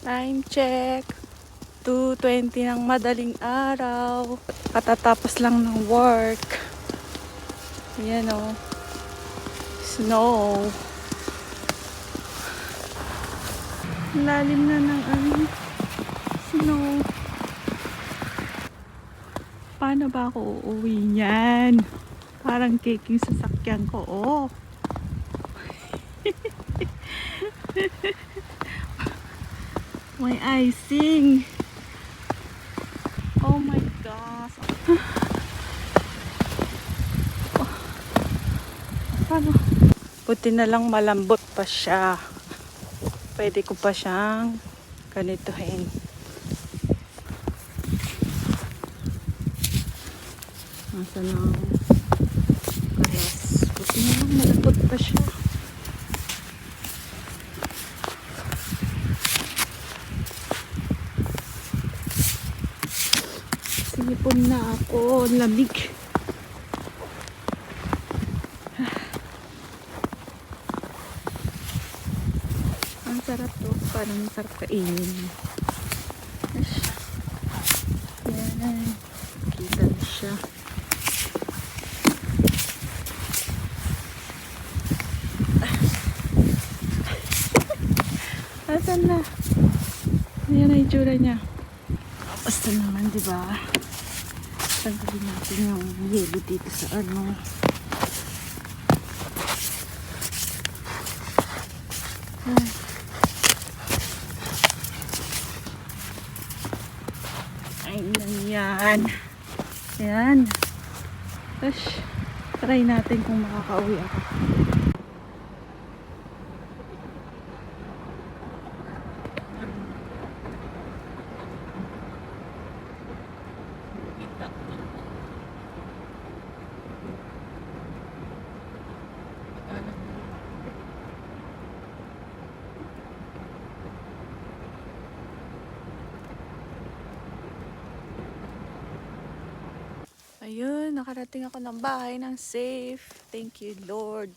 Time check. 2.20 ng madaling araw. Katatapos lang ng work. Ayan o. Snow. Ang Lalim na ng ano. Snow. Paano ba ako uuwi niyan? Parang cake yung sasakyan ko. Oh. May icing. Oh my gosh. Oh. Paano? Buti na lang malambot pa siya. Pwede ko pa siyang ganituhin. Nasa na ang karas. Buti na lang malambot pa siya. Sinipon na ako. Lamig. Ang sarap to. Parang sarap kainin. Yan. Kita na siya. Asan na? Ayan ang itsura niya. Basta naman, di ba? Tanggalin natin yung yelo dito sa ano. Ay. Ayun yan. Yan. Tapos, try natin kung makakauwi ako. Ayun, nakarating ako ng bahay ng safe. Thank you, Lord.